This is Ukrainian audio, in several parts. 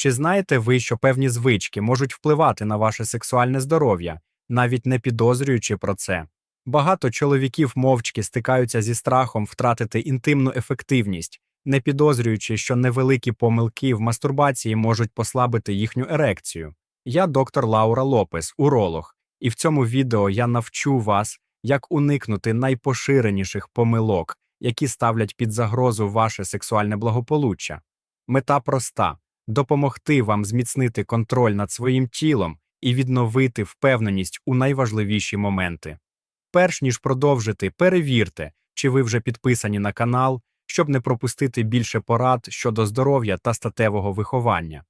Чи знаєте ви, що певні звички можуть впливати на ваше сексуальне здоров'я, навіть не підозрюючи про це? Багато чоловіків мовчки стикаються зі страхом втратити інтимну ефективність, не підозрюючи, що невеликі помилки в мастурбації можуть послабити їхню ерекцію. Я доктор Лаура Лопес, уролог, і в цьому відео я навчу вас, як уникнути найпоширеніших помилок, які ставлять під загрозу ваше сексуальне благополуччя. Мета проста допомогти вам зміцнити контроль над своїм тілом і відновити впевненість у найважливіші моменти. Перш ніж продовжити, перевірте, чи ви вже підписані на канал, щоб не пропустити більше порад щодо здоров'я та статевого виховання.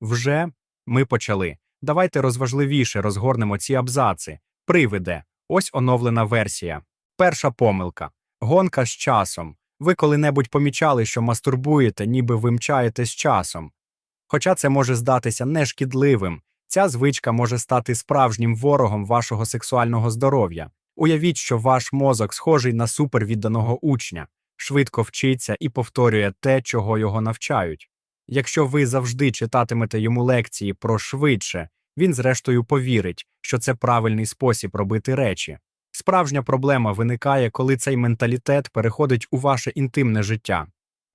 Вже ми почали. Давайте розважливіше розгорнемо ці абзаци. Привиде. Ось оновлена версія. Перша помилка. Гонка з часом. Ви коли-небудь помічали, що мастурбуєте, ніби вимчаєте з часом. Хоча це може здатися нешкідливим, ця звичка може стати справжнім ворогом вашого сексуального здоров'я. Уявіть, що ваш мозок схожий на супервідданого учня, швидко вчиться і повторює те, чого його навчають. Якщо ви завжди читатимете йому лекції про швидше, він зрештою повірить, що це правильний спосіб робити речі. Справжня проблема виникає, коли цей менталітет переходить у ваше інтимне життя.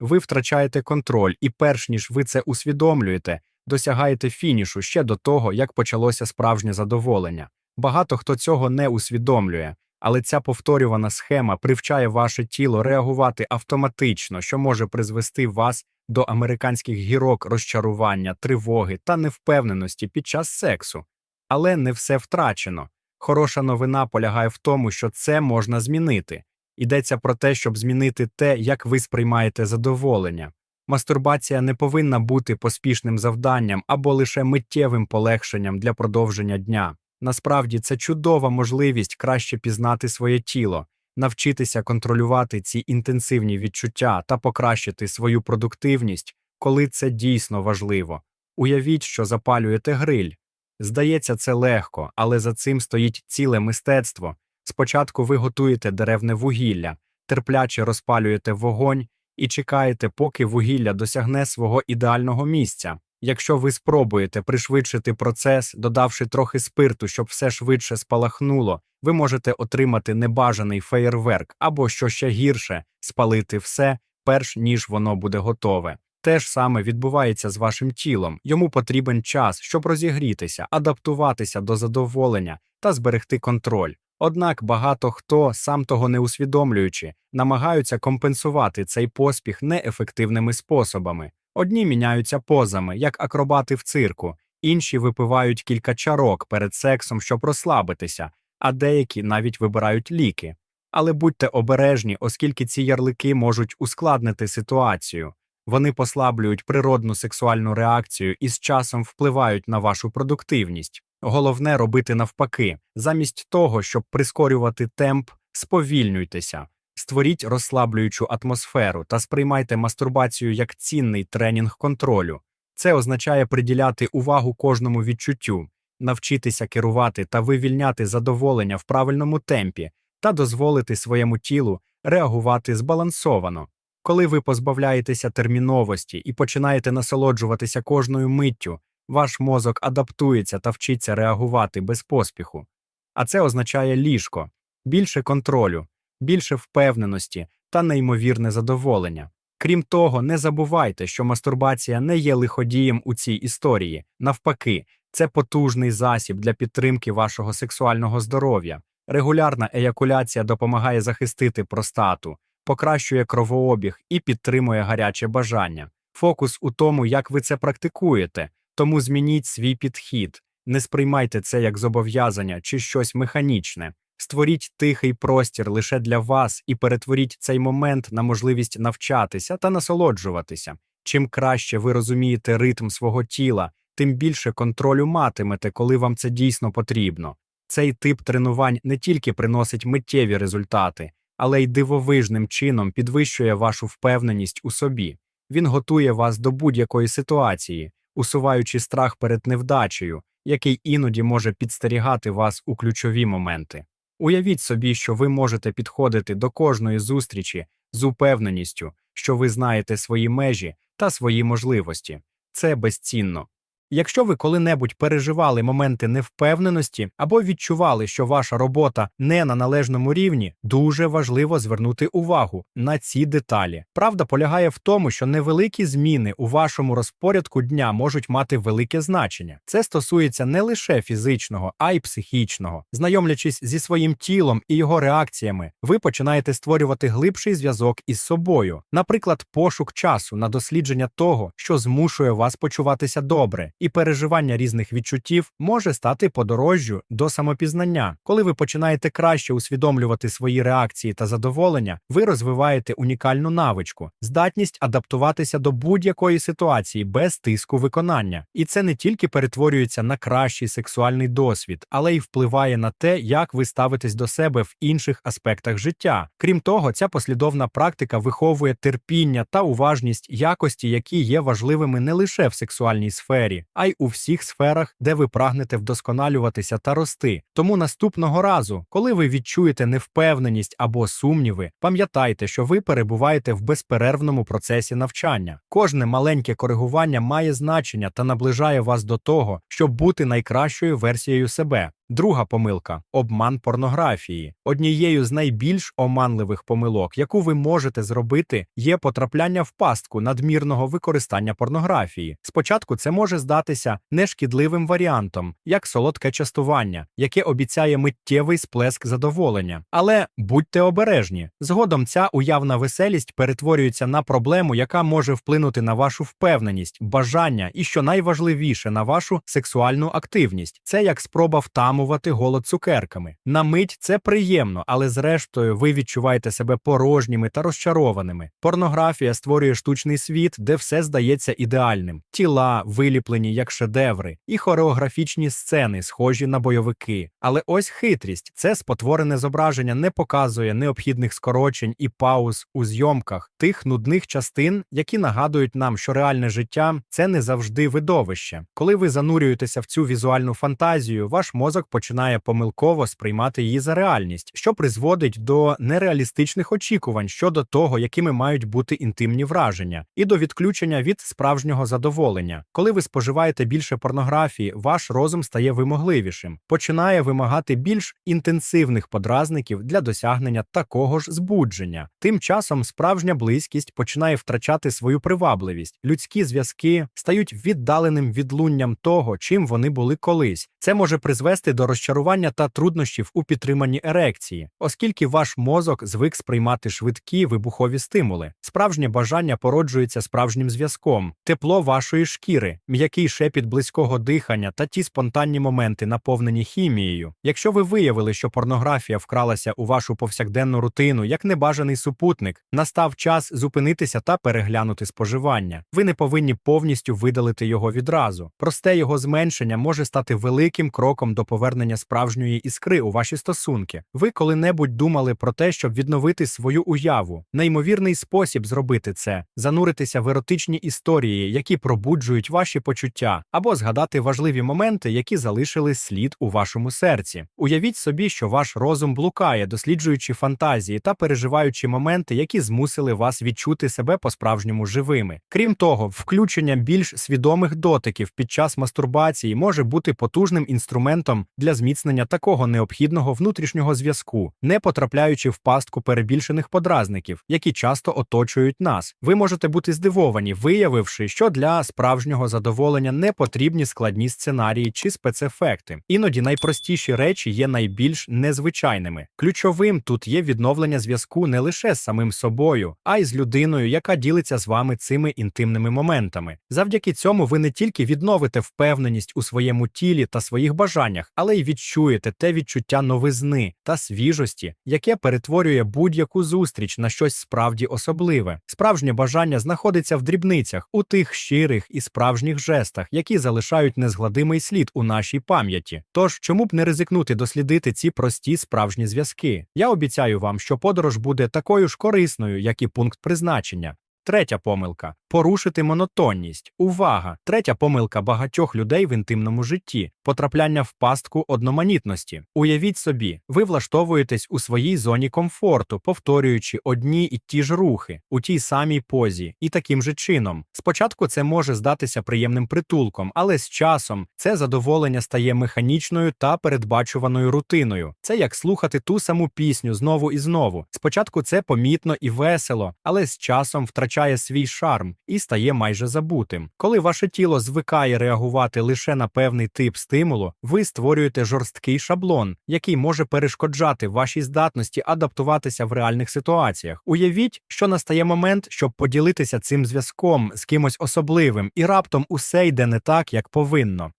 Ви втрачаєте контроль, і перш ніж ви це усвідомлюєте, досягаєте фінішу ще до того, як почалося справжнє задоволення. Багато хто цього не усвідомлює, але ця повторювана схема привчає ваше тіло реагувати автоматично, що може призвести вас до американських гірок розчарування, тривоги та невпевненості під час сексу. Але не все втрачено. Хороша новина полягає в тому, що це можна змінити. Йдеться про те, щоб змінити те, як ви сприймаєте задоволення. Мастурбація не повинна бути поспішним завданням або лише миттєвим полегшенням для продовження дня. Насправді це чудова можливість краще пізнати своє тіло, навчитися контролювати ці інтенсивні відчуття та покращити свою продуктивність, коли це дійсно важливо. Уявіть, що запалюєте гриль. Здається, це легко, але за цим стоїть ціле мистецтво. Спочатку ви готуєте деревне вугілля, терпляче розпалюєте вогонь і чекаєте, поки вугілля досягне свого ідеального місця. Якщо ви спробуєте пришвидшити процес, додавши трохи спирту, щоб все швидше спалахнуло, ви можете отримати небажаний феєрверк або, що ще гірше, спалити все, перш ніж воно буде готове. Те ж саме відбувається з вашим тілом. Йому потрібен час, щоб розігрітися, адаптуватися до задоволення та зберегти контроль. Однак багато хто, сам того не усвідомлюючи, намагаються компенсувати цей поспіх неефективними способами. Одні міняються позами, як акробати в цирку, інші випивають кілька чарок перед сексом, щоб розслабитися, а деякі навіть вибирають ліки. Але будьте обережні, оскільки ці ярлики можуть ускладнити ситуацію. Вони послаблюють природну сексуальну реакцію і з часом впливають на вашу продуктивність. Головне робити навпаки, замість того, щоб прискорювати темп, сповільнюйтеся, створіть розслаблюючу атмосферу та сприймайте мастурбацію як цінний тренінг контролю. Це означає приділяти увагу кожному відчуттю, навчитися керувати та вивільняти задоволення в правильному темпі та дозволити своєму тілу реагувати збалансовано. Коли ви позбавляєтеся терміновості і починаєте насолоджуватися кожною миттю, ваш мозок адаптується та вчиться реагувати без поспіху. А це означає ліжко, більше контролю, більше впевненості та неймовірне задоволення. Крім того, не забувайте, що мастурбація не є лиходієм у цій історії. Навпаки, це потужний засіб для підтримки вашого сексуального здоров'я. Регулярна еякуляція допомагає захистити простату, покращує кровообіг і підтримує гаряче бажання. Фокус у тому, як ви це практикуєте, тому змініть свій підхід, не сприймайте це як зобов'язання чи щось механічне. Створіть тихий простір лише для вас і перетворіть цей момент на можливість навчатися та насолоджуватися. Чим краще ви розумієте ритм свого тіла, тим більше контролю матимете, коли вам це дійсно потрібно. Цей тип тренувань не тільки приносить миттєві результати, але й дивовижним чином підвищує вашу впевненість у собі. Він готує вас до будь-якої ситуації, усуваючи страх перед невдачею, який іноді може підстерігати вас у ключові моменти. Уявіть собі, що ви можете підходити до кожної зустрічі з упевненістю, що ви знаєте свої межі та свої можливості. це безцінно. Якщо ви коли-небудь переживали моменти невпевненості або відчували, що ваша робота не на належному рівні, дуже важливо звернути увагу на ці деталі. Правда полягає в тому, що невеликі зміни у вашому розпорядку дня можуть мати велике значення. Це стосується не лише фізичного, а й психічного. Знайомлячись зі своїм тілом і його реакціями, ви починаєте створювати глибший зв'язок із собою, наприклад, пошук часу на дослідження того, що змушує вас почуватися добре і переживання різних відчуттів може стати подорожжю до самопізнання. Коли ви починаєте краще усвідомлювати свої реакції та задоволення, ви розвиваєте унікальну навичку, здатність адаптуватися до будь-якої ситуації без тиску виконання. І це не тільки перетворюється на кращий сексуальний досвід, але й впливає на те, як ви ставитесь до себе в інших аспектах життя. Крім того, ця послідовна практика виховує терпіння та уважність якості, які є важливими не лише в сексуальній сфері, а й у всіх сферах, де ви прагнете вдосконалюватися та рости. Тому наступного разу, коли ви відчуєте невпевненість або сумніви, пам'ятайте, що ви перебуваєте в безперервному процесі навчання. Кожне маленьке коригування має значення та наближає вас до того, щоб бути найкращою версією себе. Друга помилка обман порнографії. Однією з найбільш оманливих помилок, яку ви можете зробити, є потрапляння в пастку надмірного використання порнографії. Спочатку це може здатися нешкідливим варіантом, як солодке частування, яке обіцяє миттєвий сплеск задоволення. Але будьте обережні. Згодом ця уявна веселість перетворюється на проблему, яка може вплинути на вашу впевненість, бажання і, що найважливіше, на вашу сексуальну активність. Це як спроба втамувати голод цукерками. На мить це приємно, але зрештою ви відчуваєте себе порожніми та розчарованими. Порнографія створює штучний світ, де все здається ідеальним: тіла, виліплені як шедеври, і хореографічні сцени, схожі на бойовики. Але ось хитрість це спотворене зображення не показує необхідних скорочень і пауз у зйомках тих нудних частин, які нагадують нам, що реальне життя це не завжди видовище. Коли ви занурюєтеся в цю візуальну фантазію, ваш мозок починає помилково сприймати її за реальність, що призводить до нереалістичних очікувань щодо того, якими мають бути інтимні враження, і до відключення від справжнього задоволення. Коли ви споживаєте більше порнографії, ваш розум стає вимогливішим, починає вимагати більш інтенсивних подразників для досягнення такого ж збудження. Тим часом справжня близькість починає втрачати свою привабливість. Людські зв'язки стають віддаленим відлунням того, чим вони були колись. Це може призвести до розчарування та труднощів у підтриманні ерекції, оскільки ваш мозок звик сприймати швидкі вибухові стимули. Справжнє бажання породжується справжнім зв'язком, тепло вашої шкіри, м'який шепіт близького дихання та ті спонтанні моменти, наповнені хімією. Якщо ви виявили, що порнографія вкралася у вашу повсякденну рутину як небажаний супутник, настав час зупинитися та переглянути споживання. Ви не повинні повністю видалити його відразу. Просте його зменшення може стати великим кроком до повернення справжньої іскри у ваші стосунки. Ви коли-небудь думали про те, щоб відновити свою уяву. Неймовірний спосіб зробити це зануритися в еротичні історії, які пробуджують ваші почуття, або згадати важливі моменти, які залишили слід у вашому серці. Уявіть собі, що ваш розум блукає, досліджуючи фантазії та переживаючи моменти, які змусили вас відчути себе по-справжньому живими. Крім того, включення більш свідомих дотиків під час мастурбації може бути потужним інструментом для зміцнення такого необхідного внутрішнього зв'язку, не потрапляючи в пастку перебільшених подразників, які часто оточують нас. Ви можете бути здивовані, виявивши, що для справжнього задоволення не потрібні складні сценарії чи спецефекти. Іноді найпростіші речі є найбільш незвичайними. Ключовим тут є відновлення зв'язку не лише з самим собою, а й з людиною, яка ділиться з вами цими інтимними моментами. Завдяки цьому ви не тільки відновите впевненість у своєму тілі та своїх бажаннях, але й відчуєте те відчуття новизни та свіжості, яке перетворює будь-яку зустріч на щось справді особливе. Справжнє бажання знаходиться в дрібницях, у тих щирих і справжніх жестах, які залишають незгладимий слід у нашій пам'яті. Тож, чому б не ризикнути дослідити ці прості справжні зв'язки? Я обіцяю вам, що подорож буде такою ж корисною, як і пункт призначення. Третя помилка порушити монотонність. Увага! Третя помилка багатьох людей в інтимному житті потрапляння в пастку одноманітності. Уявіть собі, ви влаштовуєтесь у своїй зоні комфорту, повторюючи одні і ті ж рухи у тій самій позі, і таким же чином. Спочатку це може здатися приємним притулком, але з часом це задоволення стає механічною та передбачуваною рутиною. Це як слухати ту саму пісню знову і знову. Спочатку це помітно і весело, але з часом втрачає свій шарм і стає майже забутим. Коли ваше тіло звикає реагувати лише на певний тип стимулу, ви створюєте жорсткий шаблон, який може перешкоджати вашій здатності адаптуватися в реальних ситуаціях. Уявіть, що настає момент, щоб поділитися цим зв'язком з кимось особливим, і раптом усе йде не так, як повинно.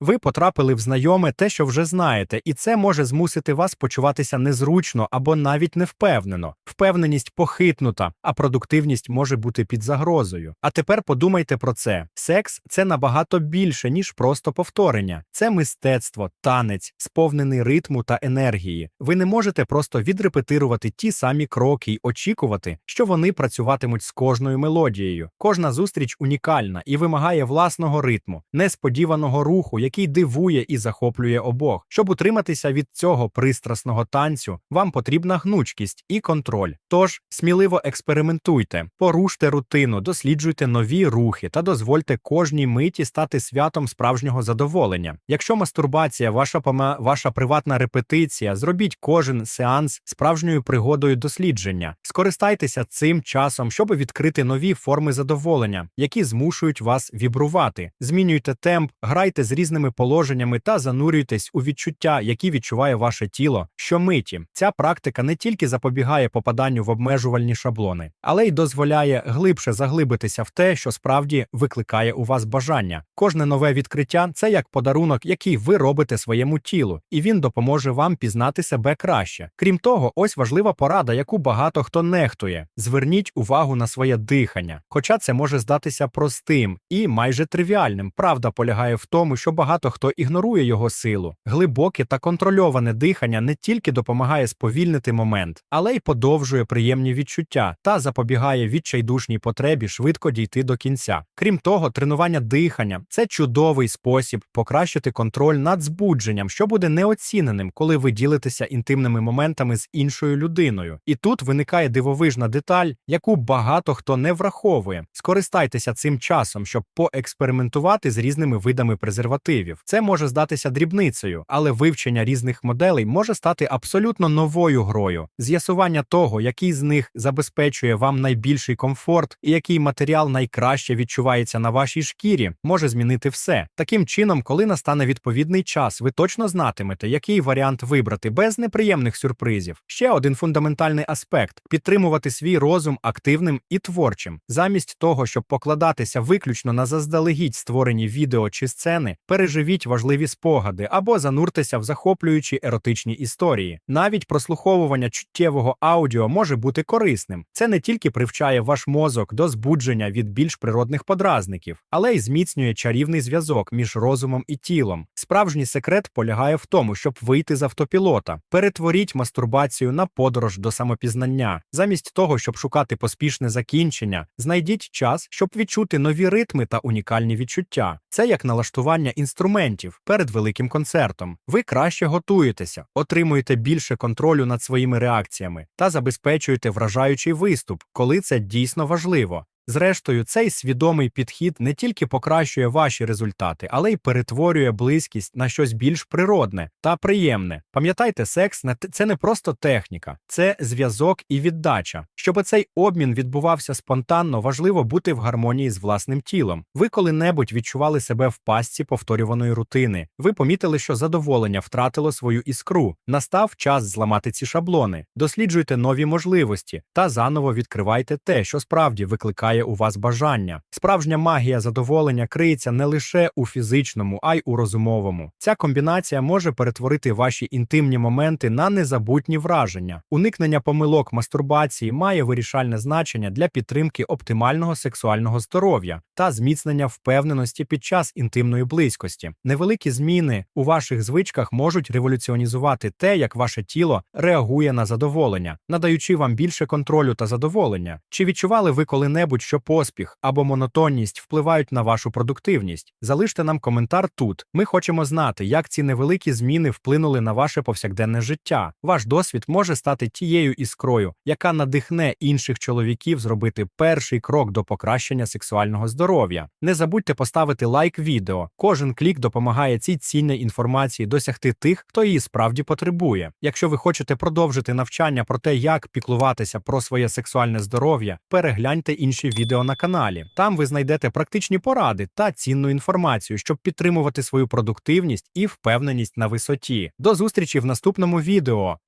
Ви потрапили в знайоме те, що вже знаєте, і це може змусити вас почуватися незручно або навіть невпевнено. Впевненість похитнута, а продуктивність може бути під загрозою. А тепер подумайте про це: секс це набагато більше, ніж просто повторення. Це мистецтво, танець, сповнений ритму та енергії. Ви не можете просто відрепетирувати ті самі кроки й очікувати, що вони працюватимуть з кожною мелодією. Кожна зустріч унікальна і вимагає власного ритму, несподіваного руху, який дивує і захоплює обох. Щоб утриматися від цього пристрасного танцю, вам потрібна гнучкість і контроль. Тож сміливо експериментуйте, поруште рутину, досліджуйте нові рухи та дозвольте кожній миті стати святом справжнього задоволення. Якщо мастурбація, ваша пома, ваша приватна репетиція, зробіть кожен сеанс справжньою пригодою дослідження. Скористайтеся цим часом, щоб відкрити нові форми задоволення, які змушують вас вібрувати. Змінюйте темп, грайте з різними положеннями та занурюйтесь у відчуття, які відчуває ваше тіло. Щомиті ця практика не тільки запобігає попаданню в обмежувальні шаблони, але й дозволяє глибше заглибитися в те, що справді викликає у вас бажання. Кожне нове відкриття це як подарунок, який ви робите своєму тілу, і він допоможе вам пізнати себе краще. Крім того, ось важлива порада, яку багато хто нехтує. Зверніть увагу на своє дихання. Хоча це може здатися простим і майже тривіальним. Правда полягає в тому, що багато хто ігнорує його силу. Глибоке та контрольоване дихання не тільки допомагає сповільнити момент, але й подовжує приємні відчуття та запобігає відчайдушній потребі швидко дійти до кінця. Крім того, тренування дихання це чудовий спосіб покращити контроль над збудженням, що буде неоціненим, коли ви ділитеся інтимними моментами з іншою людиною. І тут виникає дивовижна деталь, яку багато хто не враховує. Скористайтеся цим часом, щоб поекспериментувати з різними видами презервативів. Це може здатися дрібницею, але вивчення різних моделей може стати абсолютно новою грою. З'ясування того, який з них забезпечує вам найбільший комфорт і який матеріал найкраще відчувається на вашій шкірі, може змінити все. Таким чином, коли настане відповідний час, ви точно знатимете, який варіант вибрати без неприємних сюрпризів. Ще один фундаментальний аспект підтримувати свій розум активним і творчим. Замість того, щоб покладатися виключно на заздалегідь створені відео чи сцени, переживіть важливі спогади або зануртеся в захоплюючі еротичні історії. Навіть прослуховування чуттєвого аудіо може бути корисним. Це не тільки привчає ваш мозок до збудження від більш природних подразників, але й зміцнює чарівний зв'язок між розумом і тілом. Справжній секрет полягає в тому, щоб вийти з автопілота. Перетворіть мастурбацію на подорож до самопізнання. Замість того, щоб шукати поспішне закінчення, знайдіть час, щоб відчути нові ритми та унікальні відчуття. Це як налаштування інструментів перед великим концертом. Ви краще готуєтеся, отримуєте більше контролю над своїми реакціями та забезпечуєте вражаючий виступ, коли це дійсно важливо. Зрештою, цей свідомий підхід не тільки покращує ваші результати, але й перетворює близькість на щось більш природне та приємне. Пам'ятайте, секс це не просто техніка, це зв'язок і віддача. Щоб цей обмін відбувався спонтанно, важливо бути в гармонії з власним тілом. Ви коли-небудь відчували себе в пастці повторюваної рутини. Ви помітили, що задоволення втратило свою іскру. Настав час зламати ці шаблони, досліджуйте нові можливості та заново відкривайте те, що справді викликає у вас бажання. Справжня магія задоволення криється не лише у фізичному, а й у розумовому. Ця комбінація може перетворити ваші інтимні моменти на незабутні враження. Уникнення помилок мастурбації має вирішальне значення для підтримки оптимального сексуального здоров'я та зміцнення впевненості під час інтимної близькості. Невеликі зміни у ваших звичках можуть революціонізувати те, як ваше тіло реагує на задоволення, надаючи вам більше контролю та задоволення. Чи відчували ви коли-небудь, що поспіх або монотонність впливають на вашу продуктивність. Залиште нам коментар тут. Ми хочемо знати, як ці невеликі зміни вплинули на ваше повсякденне життя. Ваш досвід може стати тією іскрою, яка надихне інших чоловіків зробити перший крок до покращення сексуального здоров'я. Не забудьте поставити лайк відео. Кожен клік допомагає цій цінній інформації досягти тих, хто її справді потребує. Якщо ви хочете продовжити навчання про те, як піклуватися про своє сексуальне здоров'я, перегляньте інші відео на каналі. Там ви знайдете практичні поради та цінну інформацію, щоб підтримувати свою продуктивність і впевненість на висоті. До зустрічі в наступному відео.